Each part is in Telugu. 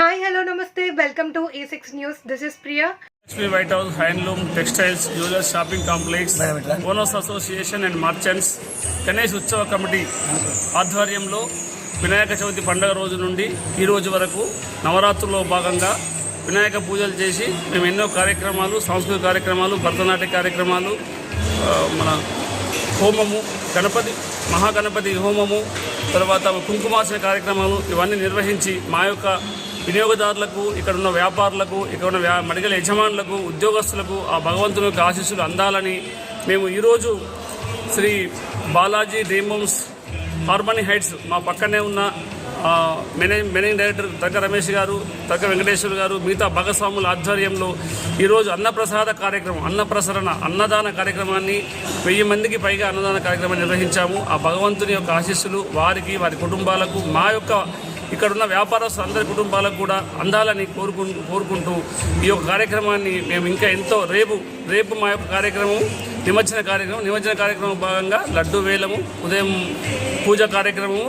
welcome to A6 News. This is Priya. Lakshmi white house handloom textiles jewellers shopping complex owners association and merchants Ganesh ఉత్సవ కమిటీ ఆధ్వర్యంలో వినాయక చవితి పండుగ రోజు నుండి ఈ రోజు వరకు నవరాత్రుల్లో భాగంగా వినాయక పూజలు చేసి మేము ఎన్నో కార్యక్రమాలు సాంస్కృతిక కార్యక్రమాలు భరతనాట్య కార్యక్రమాలు మన హోమము గణపతి మహాగణపతి హోమము తర్వాత కుంకుమార్చన కార్యక్రమాలు ఇవన్నీ నిర్వహించి మా యొక్క వినియోగదారులకు ఇక్కడ ఉన్న వ్యాపారులకు ఇక్కడ ఉన్న వ్యా మడిగల యజమానులకు ఉద్యోగస్తులకు ఆ భగవంతుని యొక్క ఆశీస్సులు అందాలని మేము ఈరోజు Shri Balaji dream homes harmony heights మా పక్కనే ఉన్న మేనేజ్ మేనేజింగ్ డైరెక్టర్ దగ్గ రమేష్ గారు దగ్గ వెంకటేశ్వర్ గారు మిగతా భాగస్వాముల ఆధ్వర్యంలో ఈరోజు అన్నప్రసాద కార్యక్రమం అన్నప్రసరణ అన్నదాన కార్యక్రమాన్ని వెయ్యి మందికి పైగా అన్నదాన కార్యక్రమాన్ని నిర్వహించాము. ఆ భగవంతుని యొక్క ఆశీస్సులు వారికి వారి కుటుంబాలకు మా యొక్క ఇక్కడ ఉన్న వ్యాపారస్తులు అందరి కుటుంబాలకు కూడా అందాలని కోరుకు కోరుకుంటూ ఈ యొక్క కార్యక్రమాన్ని మేము ఇంకా ఎంతో రేపు రేపు మా యొక్క కార్యక్రమం నిమజ్జన కార్యక్రమం నిమజ్జన కార్యక్రమం భాగంగా లడ్డు వేలము ఉదయం పూజ కార్యక్రమము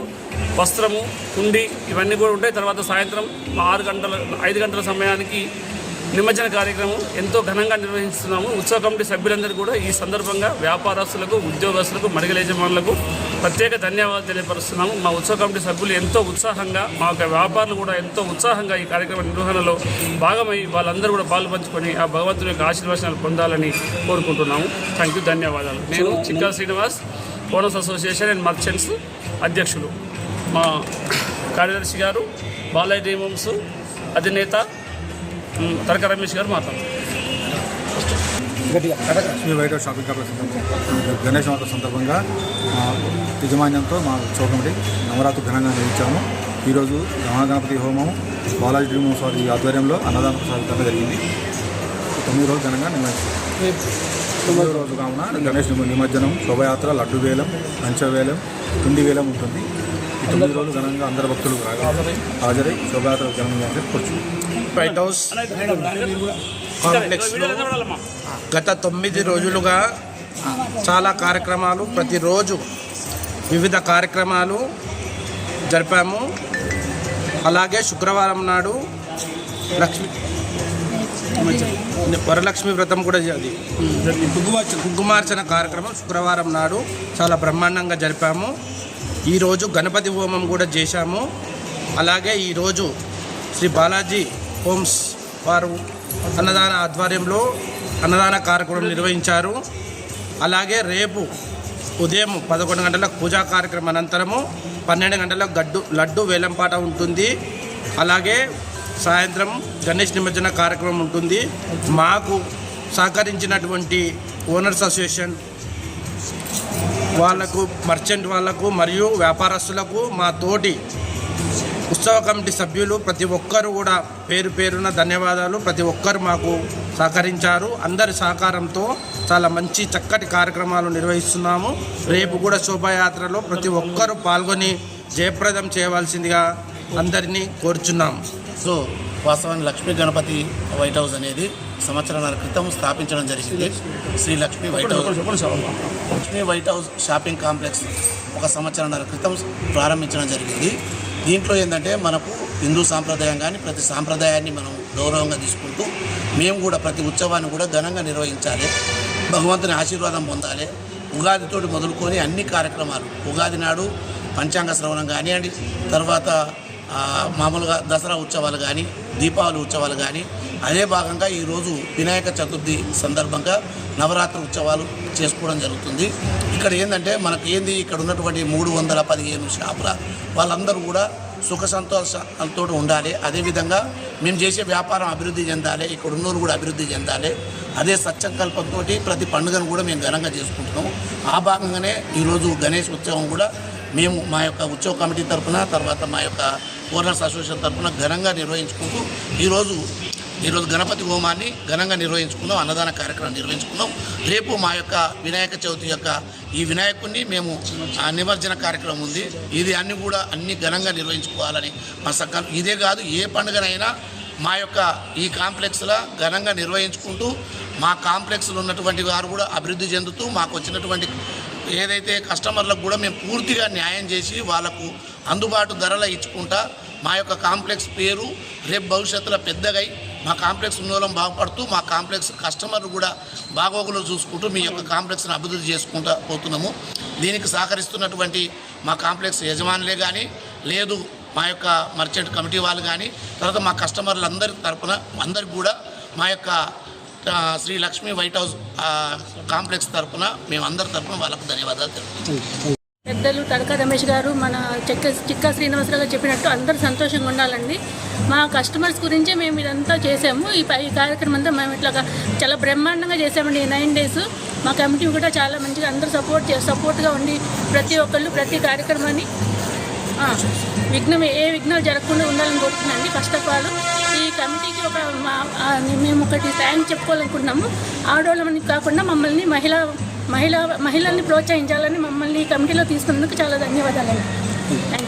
వస్త్రము కుండి ఇవన్నీ కూడా ఉంటాయి. తర్వాత సాయంత్రం ఆరు గంటల ఐదు గంటల సమయానికి నిమజ్జన కార్యక్రమం ఎంతో ఘనంగా నిర్వహిస్తున్నాము. ఉత్సవ కమిటీ సభ్యులందరూ కూడా ఈ సందర్భంగా వ్యాపారస్తులకు ఉద్యోగస్తులకు మడిగల యజమానులకు ప్రత్యేక ధన్యవాదాలు తెలియపరుస్తున్నాము. మా ఉత్సవ కమిటీ సభ్యులు ఎంతో ఉత్సాహంగా మా యొక్క వ్యాపారులు కూడా ఎంతో ఉత్సాహంగా ఈ కార్యక్రమ నిర్వహణలో భాగమై వాళ్ళందరూ కూడా పాలు పంచుకొని ఆ భగవంతుని యొక్క ఆశీర్వచనాలు పొందాలని కోరుకుంటున్నాము. థ్యాంక్ యూ ధన్యవాదాలు. నేను Chikka Srinivas owners association and merchants అధ్యక్షులు. మా కార్యదర్శి గారు బాలయ్య డీమమ్స్ అధినేత ఉమ్, తరక రమేష్ గారు మాట్లాడుతారు. Lakshmi white house shopping complex సందర్భంగా గణేష్ నవరాత్రి సందర్భంగా యజమాన్యంతో మా ఉత్సవ కమిటీ నవరాత్రి ఘనంగా నిర్వహించాము. ఈరోజు మహాగణపతి హోమం బాలాజీ డ్రీమ్ స్వామి ఆధ్వర్యంలో అన్నదాన ప్రసాదంగా జరిగింది. తొమ్మిది రోజులు ఘనంగా తొమ్మిది తొమ్మిదో రోజు కావున గణేష్ నిమజ్జనం శోభయాత్ర లడ్డు వేలం పంచవేలం కుండి వేలం ఉంటుంది. ఈ తొమ్మిది రోజులు ఘనంగా అందరు భక్తులు రాగా- హాజరై శోభయాత్ర ఘనంగా కూర్చుంది వైట్ హౌస్ కాంప్లెక్స్లో గత తొమ్మిది రోజులుగా చాలా కార్యక్రమాలు ప్రతిరోజు వివిధ కార్యక్రమాలు జరిపాము. అలాగే శుక్రవారం నాడు లక్ష్మి వరలక్ష్మి వ్రతం కూడా అది కుంకుమార్చన కార్యక్రమం శుక్రవారం నాడు చాలా బ్రహ్మాండంగా జరిపాము. ఈరోజు గణపతి హోమం కూడా చేశాము. అలాగే ఈరోజు శ్రీ బాలాజీ హోమ్స్ వారు అన్నదాన ఆధ్వర్యంలో అన్నదాన కార్యక్రమం నిర్వహించారు. అలాగే రేపు ఉదయం పదకొండు గంటలకు పూజా కార్యక్రమం అనంతరము పన్నెండు గంటలకు గడ్డు లడ్డు వేలంపాట ఉంటుంది. అలాగే సాయంత్రం గణేష్ నిమజ్జన కార్యక్రమం ఉంటుంది. మాకు సహకరించినటువంటి ఓనర్స్ అసోసియేషన్ వాళ్ళకు మర్చెంట్ వాళ్ళకు మరియు వ్యాపారస్తులకు మా తోటి ఉత్సవ కమిటీ సభ్యులు ప్రతి ఒక్కరు కూడా పేరు పేరున ధన్యవాదాలు. ప్రతి ఒక్కరు మాకు సహకరించారు. అందరి సహకారంతో చాలా మంచి చక్కటి కార్యక్రమాలు నిర్వహిస్తున్నాము. రేపు కూడా శోభాయాత్రలో ప్రతి ఒక్కరూ పాల్గొని జయప్రదం చేయవలసిందిగా అందరినీ కోరుచున్నాము. సో వాస్తవానికి లక్ష్మీ గణపతి వైట్ హౌస్ అనేది సంవత్సరాల క్రితం స్థాపించడం జరిగింది. Shri Lakshmi white house Lakshmi white house shopping complex ఒక సంవత్సరాల క్రితం ప్రారంభించడం జరిగింది. దీంట్లో ఏంటంటే మనకు హిందూ సాంప్రదాయం కానీ ప్రతి సాంప్రదాయాన్ని మనం గౌరవంగా తీసుకుంటూ మేము కూడా ప్రతి ఉత్సవాన్ని కూడా ఘనంగా నిర్వహించాలి. భగవంతుని ఆశీర్వాదం పొందాలి. ఉగాదితోటి మొదలుకొని అన్ని కార్యక్రమాలు ఉగాది నాడు పంచాంగ శ్రవణం కానివ్వండి తర్వాత మామూలుగా దసరా ఉత్సవాలు కానీ దీపావళి ఉత్సవాలు కానీ అదే భాగంగా ఈరోజు వినాయక చతుర్థి సందర్భంగా నవరాత్రి ఉత్సవాలు చేసుకోవడం జరుగుతుంది. ఇక్కడ ఏంటంటే మనకి ఏంది ఇక్కడ ఉన్నటువంటి మూడు వందల పదిహేను షాపుల వాళ్ళందరూ కూడా సుఖ సంతోషాలతో ఉండాలి. అదేవిధంగా మేము చేసే వ్యాపారం అభివృద్ధి చెందాలి ఇక్కడ ఉన్నోరు కూడా అభివృద్ధి చెందాలి. అదే సత్సంకల్పంతో ప్రతి పండుగను కూడా మేము ఘనంగా చేసుకుంటున్నాం ఆ భాగంగానే ఈరోజు గణేష్ ఉత్సవం కూడా మేము మా యొక్క ఉత్సవ కమిటీ తరఫున తర్వాత మా యొక్క ఓనర్స్ అసోసియేషన్ తరఫున ఘనంగా నిర్వహించుకుంటూ ఈరోజు ఈరోజు గణపతి హోమాన్ని ఘనంగా నిర్వహించుకున్నాం అన్నదాన కార్యక్రమం నిర్వహించుకున్నాం రేపు మా యొక్క వినాయక చవితి యొక్క ఈ వినాయకుడిని మేము ఆ నిమజ్జన కార్యక్రమం ఉంది. ఇది అన్ని కూడా అన్ని ఘనంగా నిర్వహించుకోవాలని మా సక్క ఇదే కాదు ఏ పండుగనైనా మా యొక్క ఈ కాంప్లెక్స్లో ఘనంగా నిర్వహించుకుంటూ మా కాంప్లెక్స్లో ఉన్నటువంటి వారు కూడా అభివృద్ధి చెందుతూ మాకు వచ్చినటువంటి ఏదైతే కస్టమర్లకు కూడా మేము పూర్తిగా న్యాయం చేసి వాళ్ళకు అందుబాటు ధరల ఇచ్చుకుంటా మా యొక్క కాంప్లెక్స్ పేరు రేపు భవిష్యత్తులో పెద్దగై మా కాంప్లెక్స్ ఉన్నోళ్ళం బాగుపడుతూ మా కాంప్లెక్స్ కస్టమర్లు కూడా బాగోగులు చూసుకుంటూ మీ యొక్క కాంప్లెక్స్ని అభివృద్ధి చేసుకుంటూ పోతున్నాము. దీనికి సహకరిస్తున్నటువంటి మా కాంప్లెక్స్ యజమానులే కానీ లేదు మా యొక్క మర్చెంట్ కమిటీ వాళ్ళు కానీ తర్వాత మా కస్టమర్లందరి తరఫున అందరికి కూడా మా యొక్క Shri Lakshmi white house complex తరపున మేము అందరి తరపున వాళ్ళకు ధన్యవాదాలు తెలుపుతున్నాం. పెద్దలు తడక రమేష్ గారు మన చెక్క చిక్కా శ్రీనివాసరావు గారు చెప్పినట్టు అందరూ సంతోషంగా ఉండాలండి. మా కస్టమర్స్ గురించే మేము ఇదంతా చేసాము ఈ పై ఈ కార్యక్రమం అంతా మేము ఇట్లా చాలా బ్రహ్మాండంగా చేసామండి ఈ నైన్ డేస్ మా కమిటీ కూడా చాలా మంచిగా అందరూ సపోర్ట్ సపోర్ట్గా ఉండి ప్రతి ఒక్కళ్ళు ప్రతి కార్యక్రమాన్ని విఘ్నం ఏ విఘ్నాలు జరగకుండా ఉండాలని కోరుతున్నాండి ఫస్ట్ ఆఫ్ ఆల్ ఈ కమిటీకి ఒక మేము ఒకటి థ్యాంక్ చెప్పుకోవాలనుకుంటున్నాము. ఆడవాళ్ళని కాకుండా మమ్మల్ని మహిళ మహిళ మహిళల్ని ప్రోత్సహించాలని మమ్మల్ని కమిటీలో తీసుకున్నందుకు చాలా ధన్యవాదాలండి. Hmm.